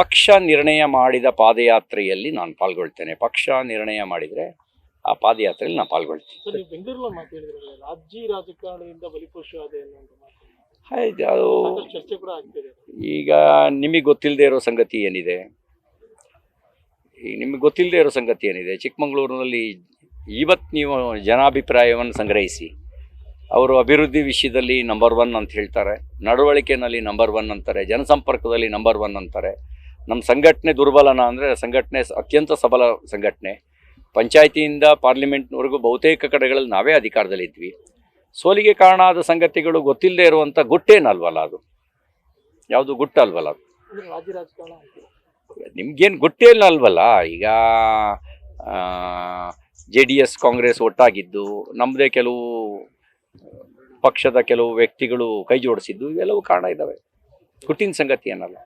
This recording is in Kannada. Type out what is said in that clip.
ಪಕ್ಷ ನಿರ್ಣಯ ಮಾಡಿದ ಪಾದಯಾತ್ರೆಯಲ್ಲಿ ನಾನು ಪಾಲ್ಗೊಳ್ತೇನೆ. ಪಕ್ಷ ನಿರ್ಣಯ ಮಾಡಿದರೆ ಆ ಪಾದಯಾತ್ರೆಯಲ್ಲಿ ನಾನು ಪಾಲ್ಗೊಳ್ತೀನಿ. ಬೆಂಗಳೂರಲ್ಲಿ ರಾಜ್ಯ ರಾಜಕಾರಣದಿಂದ ಅದೇ ಮಾತು ಆಯ್ತು, ಅದು ಚರ್ಚೆ ಕೂಡ ಆಗ್ತಿದೆ ಈಗ ನಿಮಗೆ ಗೊತ್ತಿಲ್ಲದೆ ಇರೋ ಸಂಗತಿ ಏನಿದೆ? ನಿಮಗೆ ಗೊತ್ತಿಲ್ಲದೆ ಇರೋ ಸಂಗತಿ ಏನಿದೆ? ಚಿಕ್ಕಮಗಳೂರಿನಲ್ಲಿ ಇವತ್ತು ನೀವು ಜನಾಭಿಪ್ರಾಯವನ್ನು ಸಂಗ್ರಹಿಸಿ. ಅವರು ಅಭಿವೃದ್ಧಿ ವಿಷಯದಲ್ಲಿ ನಂಬರ್ ಒನ್ ಅಂತ ಹೇಳ್ತಾರೆ. ನಡವಳಿಕೆಯಲ್ಲಿ ನಂಬರ್ ಒನ್ ಅಂತಾರೆ. ಜನಸಂಪರ್ಕದಲ್ಲಿ ನಂಬರ್ ಒನ್ ಅಂತಾರೆ. ನಮ್ಮ ಸಂಘಟನೆ ದುರ್ಬಲನ ಅಂದರೆ ಸಂಘಟನೆ ಅತ್ಯಂತ ಸಬಲ ಸಂಘಟನೆ. ಪಂಚಾಯಿತಿಯಿಂದ ಪಾರ್ಲಿಮೆಂಟ್ನವರೆಗೂ ಬಹುತೇಕ ಕಡೆಗಳಲ್ಲಿ ನಾವೇ ಅಧಿಕಾರದಲ್ಲಿದ್ವಿ ಸೋಲಿಗೆ ಕಾರಣ ಆದ ಸಂಗತಿಗಳು ಗೊತ್ತಿಲ್ಲದೆ ಇರುವಂಥ ಗುಟ್ಟೇನಲ್ವಲ್ಲ ಅದು? ಯಾವುದು ಗುಟ್ಟಲ್ವಲ್ಲ ಅದು? ನಿಮ್ಗೇನು ಗುಟ್ಟೇ ಇಲ್ಲ ಅಂತೀರ ನಿಮ್ಗೇನು ಗೊತ್ತೇ ಅಲ್ವಲ್ಲ? ಈಗ ಜೆ ಡಿ ಎಸ್ ಕಾಂಗ್ರೆಸ್ ಒಟ್ಟಾಗಿದ್ದು ನಮ್ಮದೇ ಕೆಲವು ಪಕ್ಷದ ಕೆಲವು ವ್ಯಕ್ತಿಗಳು ಕೈ ಜೋಡಿಸಿದ್ದು, ಇವೆಲ್ಲವೂ ಕಾರಣ ಇದ್ದಾವೆ. ಗುಟ್ಟಿನ ಸಂಗತಿ ಏನಲ್ಲ?